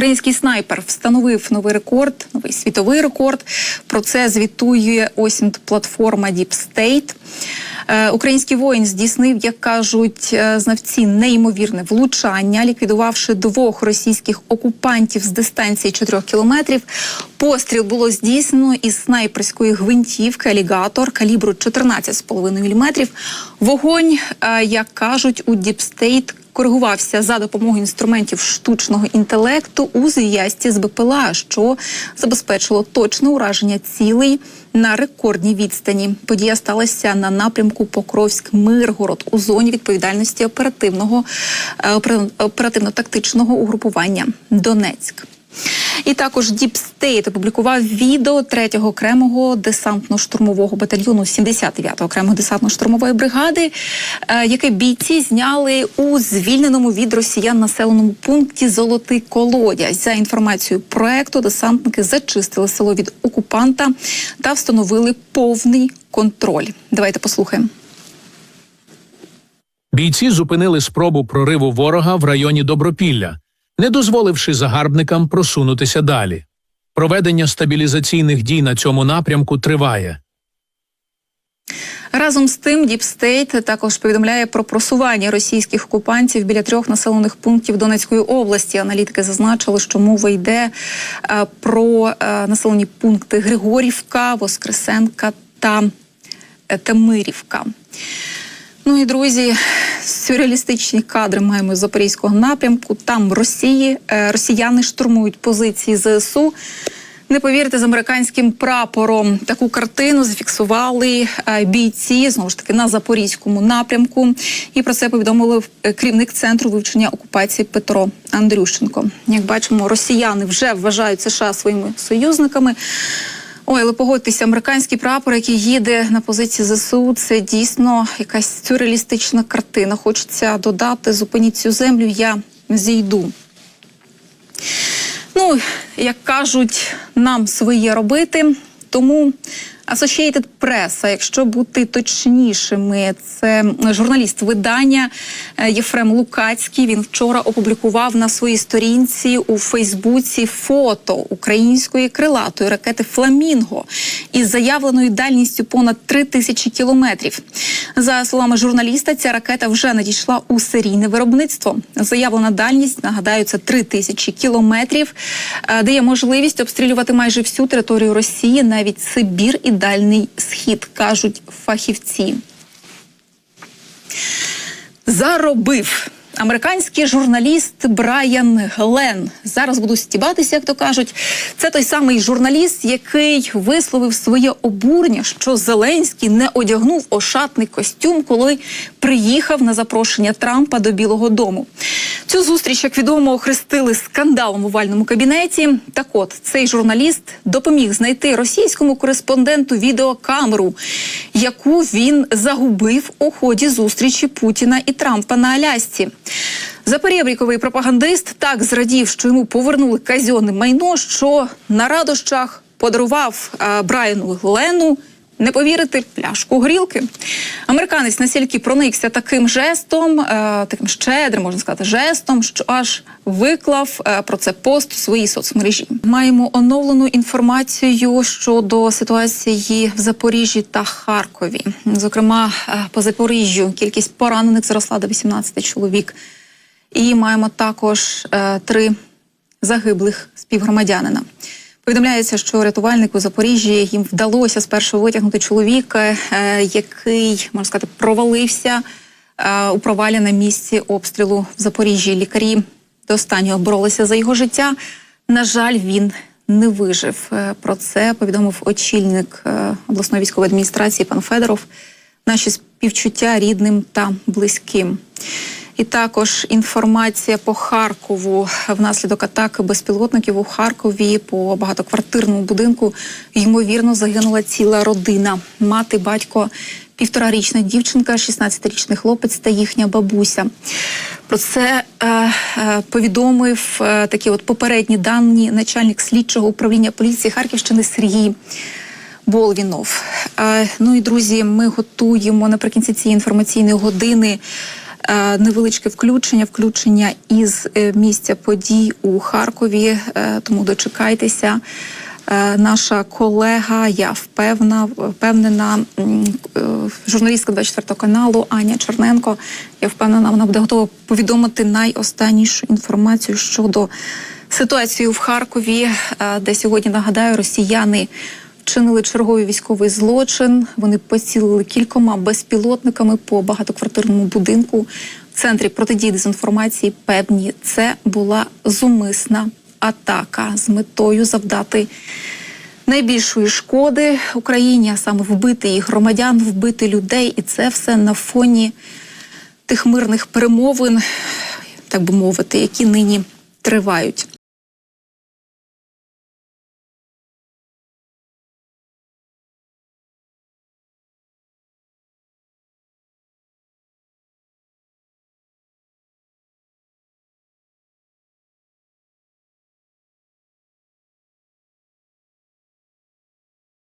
Український снайпер встановив новий рекорд, новий світовий рекорд. Про це звітує осінт платформа Deep State. Е, Український воїн здійснив, як кажуть е, знавці, неймовірне влучання, ліквідувавши двох російських окупантів з дистанції 4 кілометрів. Постріл було здійснено із снайперської гвинтівки алігатор калібру 14,5 мм. Вогонь, е, як кажуть, у State коригувався за допомогою інструментів штучного інтелекту у зв'язці з БПЛА, що забезпечило точне ураження цілей на рекордній відстані. Подія сталася на напрямку Покровськ-Миргород у зоні відповідальності оперативного е, оперативно-тактичного угрупування Донецьк. І також State опублікував відео 3-го окремого десантно-штурмового батальйону 79-го окремої десантно-штурмової бригади, е, яке бійці зняли у звільненому від росіян населеному пункті Золотий Колодязь. За інформацією проекту, десантники зачистили село від окупанта та встановили повний контроль. Давайте послухаємо. Бійці зупинили спробу прориву ворога в районі Добропілля, не дозволивши загарбникам просунутися далі. Проведення стабілізаційних дій на цьому напрямку триває. Разом з тим, State також повідомляє про просування російських окупантів біля трьох населених пунктів Донецької області. Аналітики зазначили, що мова йде е, про е, населені пункти Григорівка, Воскресенка та е, Темирівка. Ну і друзі, сюрреалістичні кадри маємо з запорізького напрямку. Там Росії е, росіяни штурмують позиції ЗСУ. Не повірите, з американським прапором таку картину зафіксували е, бійці знову ж таки на запорізькому напрямку. І про це повідомили е, керівник центру вивчення окупації Петро Андрющенко. Як бачимо, росіяни вже вважають США своїми союзниками. Ой, але погодьтеся, американський прапор, який їде на позиції ЗСУ, це дійсно якась сюрреалістична картина. Хочеться додати, зупиніть цю землю, я зійду. Ну, як кажуть, нам своє робити. Тому Associated Press, а якщо бути точнішими, це журналіст видання е, Єфрем Лукацький. Він вчора опублікував на своїй сторінці у Фейсбуці фото української крилатої ракети Фламінго із заявленою дальністю понад 3 тисячі кілометрів. За словами журналіста, ця ракета вже надійшла у серійне виробництво. Заявлена дальність, нагадаю, це 3 тисячі кілометрів, е, дає можливість обстрілювати майже всю територію Росії, навіть Сибір і Дальний Схід, кажуть фахівці. Заробив. Американський журналіст Брайан Глен зараз буду стібатися, як то кажуть. Це той самий журналіст, який висловив своє обурення, що Зеленський не одягнув ошатний костюм, коли приїхав на запрошення Трампа до Білого Дому. Цю зустріч, як відомо, охрестили скандалом в овальному кабінеті. Так от цей журналіст допоміг знайти російському кореспонденту відеокамеру, яку він загубив у ході зустрічі Путіна і Трампа на Алясці. Заперебріковий пропагандист так зрадів, що йому повернули казьонне майно, що на радощах подарував е, Брайану Глену. Не повірити пляшку горілки. Американець настільки проникся таким жестом, е, таким щедрим, можна сказати, жестом, що аж виклав е, про це пост у своїй соцмережі. Маємо оновлену інформацію щодо ситуації в Запоріжжі та Харкові. Зокрема, е, по Запоріжжю кількість поранених зросла до 18 чоловік. І маємо також е, три загиблих співгромадянина. Повідомляється, що рятувальнику Запоріжжі їм вдалося спершу витягнути чоловіка, який можна сказати провалився у провалі на місці обстрілу в Запоріжжі. Лікарі до останнього боролися за його життя. На жаль, він не вижив. Е, Про це повідомив очільник е, обласної військової адміністрації пан Федоров. Наші співчуття рідним та близьким. І також інформація по Харкову внаслідок атаки безпілотників у Харкові по багатоквартирному будинку. Ймовірно, загинула ціла родина. Мати, батько, півторарічна дівчинка, 16-річний хлопець та їхня бабуся. Про це е, е, повідомив е, такі от попередні дані начальник слідчого управління поліції Харківщини Сергій. Болвінов. Е, ну і друзі, ми готуємо наприкінці цієї інформаційної години Е, невеличке включення, включення із е, місця подій у Харкові. Тому дочекайтеся. Е, Наша колега, я впевнена, впевнена, е, журналістка 24 каналу Аня Черненко. Я впевнена, вона буде готова повідомити найостаннішу інформацію щодо ситуації в Харкові, е, де сьогодні нагадаю, росіяни вчинили черговий військовий злочин. Вони поцілили кількома безпілотниками по багатоквартирному будинку в центрі протидії дезінформації. Певні це була зумисна атака з метою завдати найбільшої шкоди Україні, а саме вбити їх громадян, вбити людей, і це все на фоні тих мирних перемовин, так би мовити, які нині тривають.